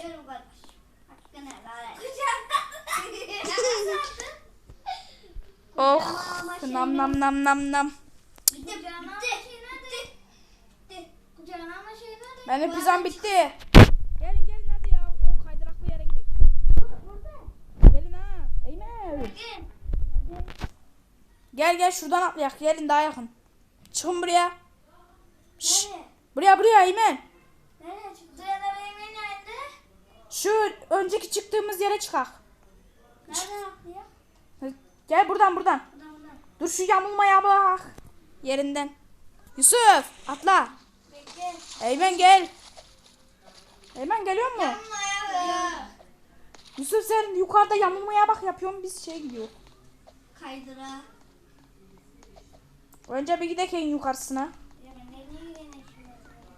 Hakkını helal et. Oh. Nam nam nam nam nam. Bitti. Şey? Benim pizzam bitti. Gelin gelin hadi ya. O kaydıraklı yere gidelim. Gelin ha. Eymen. Gel. Gel şuradan atlayak. Gelin daha yakın. Çıkın buraya. Şşş. Buraya buraya Eymen. Nereye çıktı? Zeyna benim nerede? Şu önceki çıktığımız yere çıkak. Nereden atlıyor? Gel buradan buradan. Buradan buradan. Dur şu yamulmaya bak. Yerinden. Yusuf atla. Bekle. Eymen gel. Eymen geliyor mu? Yusuf sen yukarıda yamulmaya bak yapıyorsun biz şey gidiyor. Kaydıra. Önce bir gidelim en yukarısına.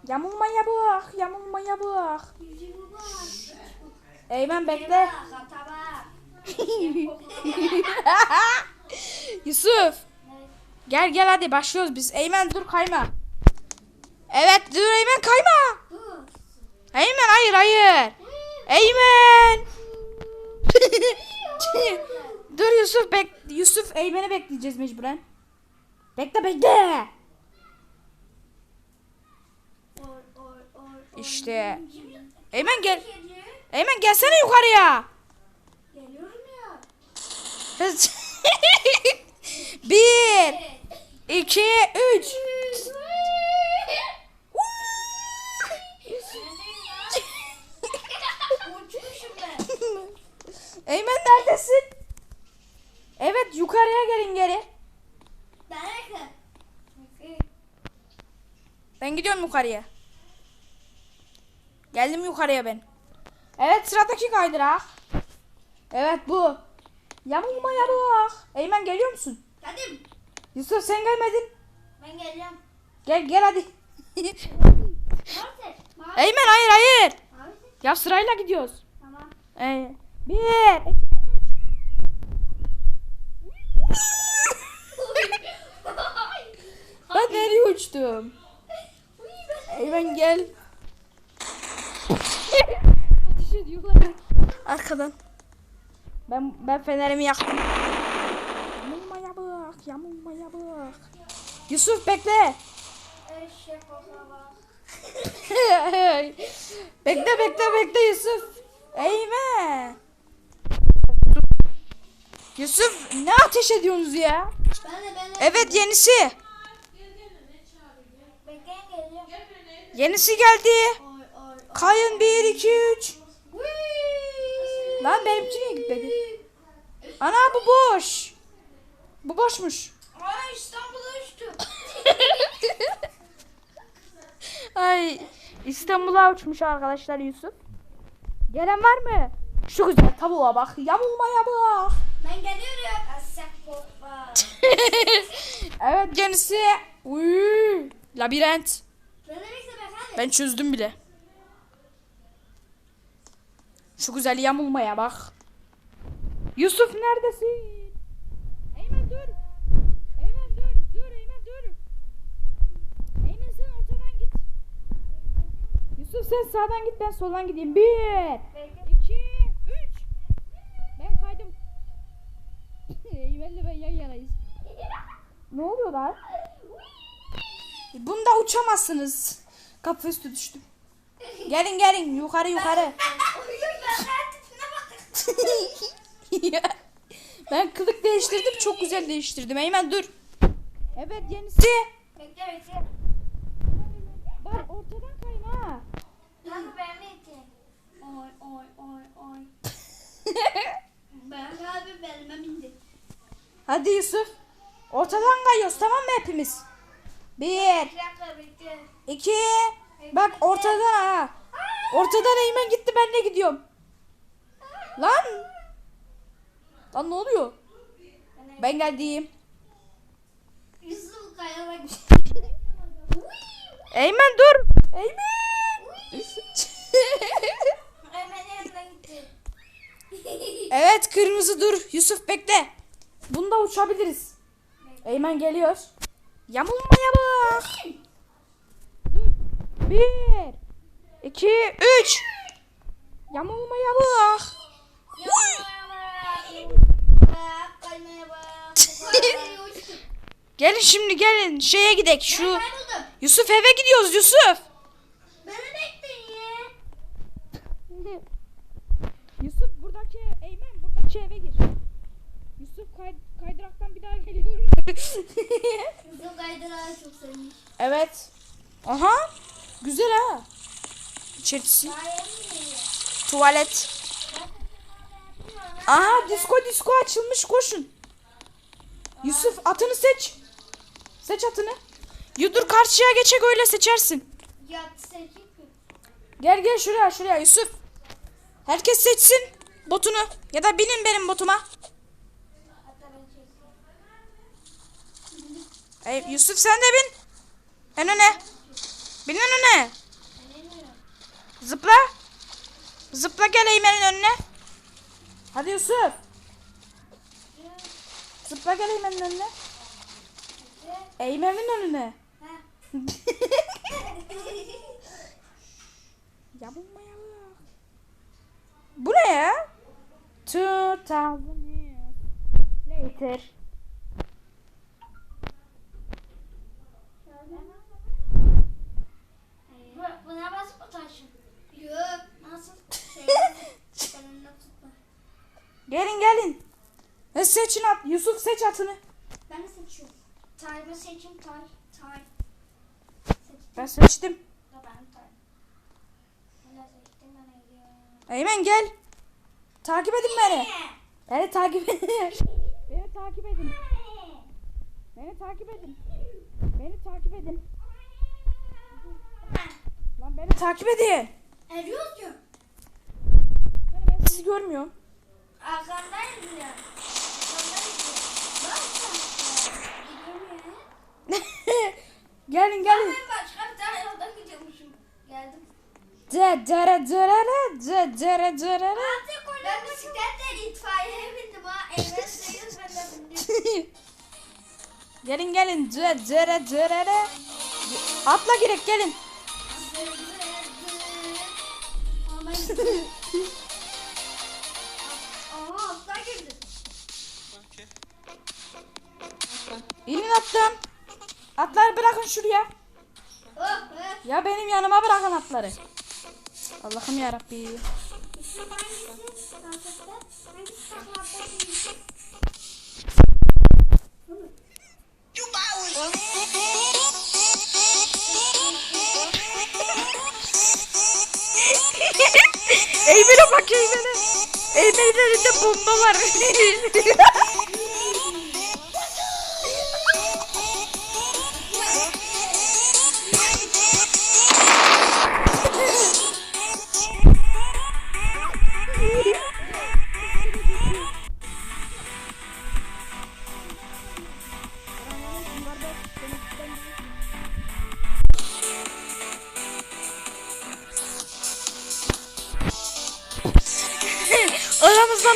Yamulmaya bak, yamulmaya bak. Yüzü bu bak. Eymen bekle. Yusuf. Gel gel hadi başlıyoruz biz. Eymen dur kayma. Evet dur Eymen kayma. Eymen hayır hayır. Eymen. dur Yusuf bek Yusuf Eymen'i bekleyeceğiz mecburen. Bekle bekle. İşte. Eymen gel. Eymen gelsene yukarıya. Geliyorum ya. Bir, iki, üç. Eymen neredesin? Evet yukarıya gelin geri. Ben gidiyorum yukarıya. Geldim yukarıya ben. Evet sıradaki kaydırak. Evet bu. Yamulmaya bak. Eymen geliyor musun? Geldim. Yusuf sen gelmedin. Ben geleceğim. Gel gel hadi. Mavi. Eymen hayır hayır. Mavisi. Ya sırayla gidiyoruz. Tamam. Ee, bir, iki, Ben nereye uçtum? Eymen gel. Ateş ediyorlar. Arkadan. Ben ben fenerimi yaktım. Yamulmaya bak, yamulmaya bak. Yusuf bekle. Bekle bekle bekle Yusuf. Eymen. Yusuf ne ateş ediyorsunuz ya? Ben de ben de. Evet yenisi. Yenisi geldi. Kayın 1 2 3. Lan benimki niye gitmedi? Ana bu boş. Bu boşmuş. Ay İstanbul'a uçtu. Ay İstanbul'a uçmuş arkadaşlar Yusuf. Gelen var mı? Şu güzel tavuğa bak. Yamulmaya bak. Ben geliyorum. Evet yenisi. Uy, labirent. Ben çözdüm bile. Şu güzel yamulmaya bak. Yusuf neredesin? Eymen dur. Eymen dur. Dur Eymen dur. Eymen sen ortadan git. Yusuf sen sağdan git ben soldan gideyim. Bir, iki, üç. Ben kaydım. Eymen'le ben yan yanayız. Ne oluyor lan? Bunda uçamazsınız. Kafa üstü düştüm. Gelin gelin yukarı yukarı. Oy ben tipine bak. ben kılık değiştirdim çok güzel değiştirdim. Eymen dur. Evet yenisi. Bekle bekle. Bak ortadan kayın ha. Ben iteyim? Oy oy oy oy. ben abi belime bindi. Hadi Yusuf. Ortadan kayıyoruz tamam mı hepimiz? Bir, bekle. iki. Bak ortadan ha. Ortadan Eymen gitti ben de gidiyorum. Lan. Lan ne oluyor? Ben geldim. Yusuf kaya bak. Eymen dur. Eymen. Evet kırmızı dur. Yusuf bekle. Bunda uçabiliriz. Eymen geliyor. Yamulmaya bak. Bir. iki, üç. Yamulmaya. Bak kaymaya bak. Kaymaya uçtum. Gelin şimdi gelin şeye gidek şu. Yusuf eve gidiyoruz Yusuf. Beni bekleyin. Yusuf buradaki Eymen buradaki eve gir. Yusuf kay, kaydıraktan bir daha geliyor. Yusuf kaydırağı çok sevmiş. evet. Aha. Güzel ha. İçerisi. Tuvalet. Aha disko disko açılmış koşun. Yusuf atını seç. Seç atını. Yudur karşıya geçecek öyle seçersin. Gel gel şuraya şuraya Yusuf. Herkes seçsin botunu. Ya da binin benim botuma. Ey, Yusuf sen de bin. En öne. Bin en öne. Zıpla. Zıpla gel Eymen'in önüne. Hadi Yusuf. Zıpla gel Eymen'in önüne. Eymen'in önüne. Bak. Bu ne ya? 2000 years later. Bu- Buna basıp taşın? Yok. Nasıl? Gelin gelin. E, seçin at. Yusuf seç atını. Ben de seçiyorum. Tayımı seçeyim. Tay. Tay. Ben seçtim. Eymen gel. Takip edin beni. Beni takip edin. Beni takip edin. Beni takip edin. Beni takip edin. Lan beni takip edin. Eriyoruz ya. Yani ben sizi görmüyorum. Arkandayız ya. Arkandayız ya. Bak sen. Gidiyorum ya. Gelin gelin. Ben başka bir tane yoldan gidiyormuşum. Geldim. De dere dere de dere dere. Ben bisikletle itfaiyeye bindim ha. Evden sayıyoruz ben de bindim. gelin gelin de dere dere. Atla girek gelin. bırakın şuraya. Ya benim yanıma bırakın atları. Allah'ım ya Rabbi. Yusuf hangisi? Tahtada. Hangisi tahtada? Eymen'e bak Eymen'e. Eymen'in elinde bomba var.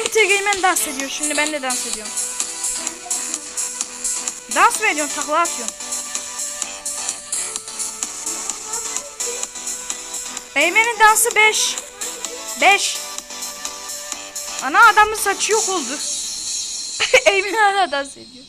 Tek Eymen dans ediyor. Şimdi ben de dans ediyorum. Dans mı ediyorsun? Takla atıyorsun. Eymen'in dansı 5. 5. Ana adamın saçı yok oldu. Eymen hala dans ediyor.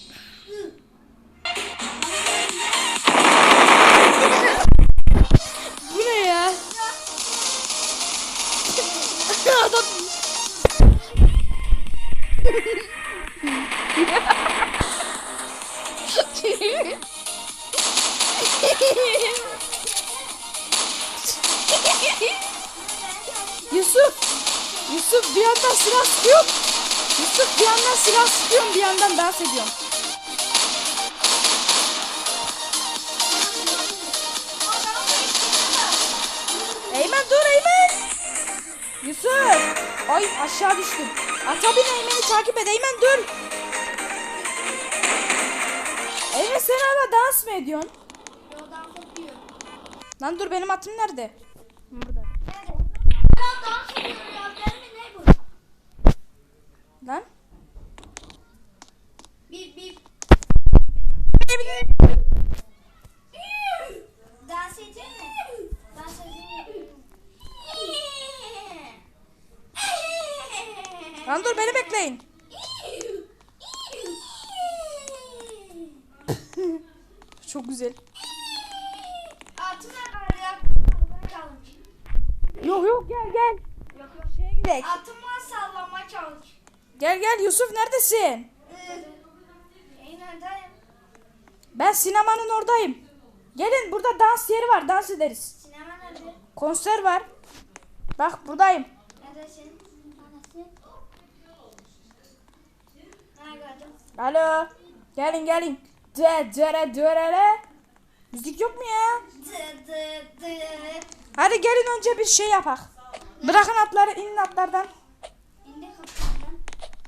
Silah sıkıyorum bir yandan dans ediyorum. Eymen dur Eymen. Yusuf. Ay aşağı düştüm. Ata bin Eymen'i takip et Eymen dur. Eymen sen hala dans mı ediyorsun? Lan dur benim atım nerede? Burada. Lan. Bip bip. Benim- Dans edecek mi? Dans edecek mi? Lan bekleyin. Çok güzel. Yok yok gel gel. Yok yok. Şeye gidelim. Altıma sallama çalış. Gel gel Yusuf neredesin? İnadayım. Ben sinemanın oradayım. Gelin burada dans yeri var dans ederiz. Sinema nerede? Konser var. Bak buradayım. Neredesin? Alo. Gelin gelin. De dere dere. Müzik yok mu ya? Hadi gelin önce bir şey yapak. Bırakın atları inin atlardan.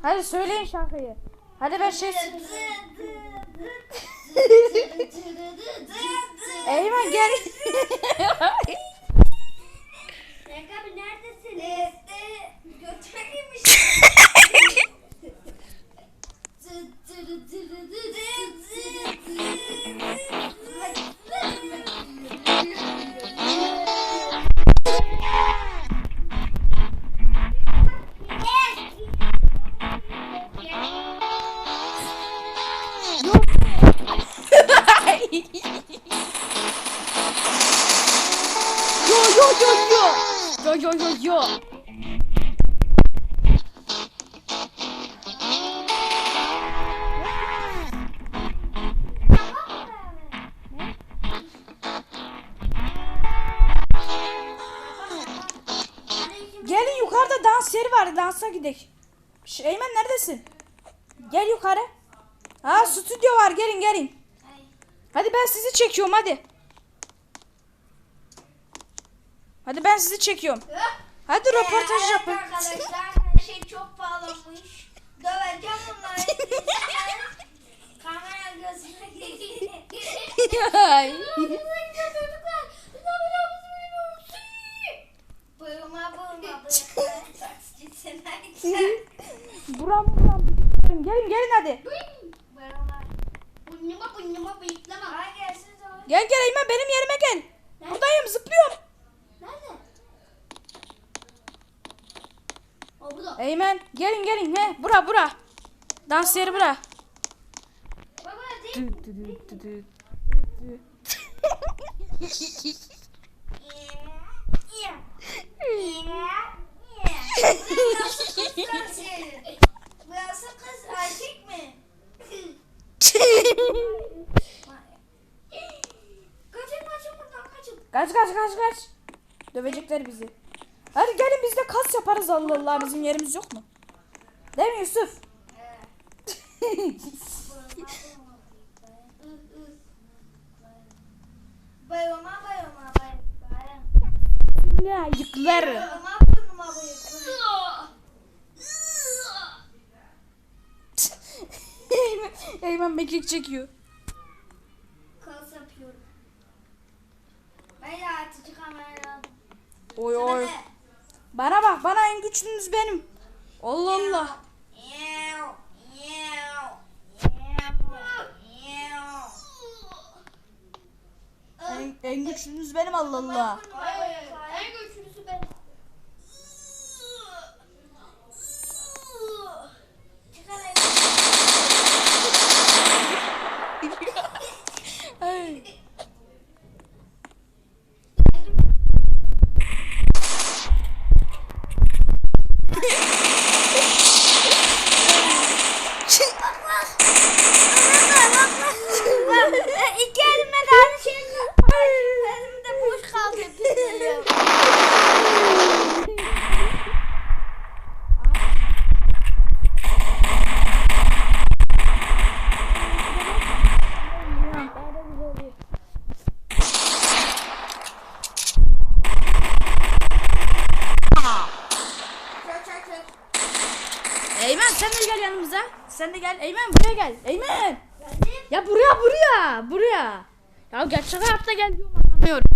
Hadi söyleyin şarkıyı. Hadi ben şey... Eymen gel. Berk abi Dı var. Dansa gidelim. Ş- Eymen neredesin? Gel yukarı. Ha stüdyo var. Gelin gelin. Hadi ben sizi çekiyorum hadi. Hadi ben sizi çekiyorum. Hadi röportaj yapın. Arkadaşlar her şey çok pahalanmış. Döveceğim bunları. Kamera gözüne girdi. Ay. Buyurma buyurma buyurma. Taksicisi buram buram bıyıklarım. Gelin gelin hadi. Buyurma. Bunyuma bunyuma bıyıklama. Ha gelsin sonra. Gel gel Eymen benim yerime gel. Buradayım zıplıyorum. Nerede? O burada. Eymen gelin gelin he bura bura. Dans yeri bura. Baba değil. Burası kız erkek mi? Kaçın kaçın buradan kaçın. kaç kaç kaç kaç. Dövecekler bizi. Hadi gelin biz de kas yaparız Allah Allah bizim yerimiz yok mu? Değil mi Yusuf? Bayılma bayılma bayılma. Bayılma bayılma. Eymen, mekik çekiyor. Kas yapıyorum. Ben yaratıcı kamera aldım. Oy oy. Bana bak bana en güçlünüz benim. Allah Allah. En, güçlünüz benim Allah Allah. Eymen sen de gel yanımıza. Sen de gel. Eymen buraya gel. Eymen. Ya buraya buraya. Buraya. Ya gerçek hayatta gel diyorum anlamıyorum.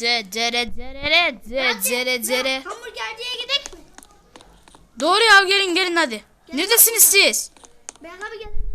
De dere dere de dere dere. Hamburgerciye gidelim mi? Doğru ya gelin gelin hadi. Neredesiniz siz? Ben abi gel.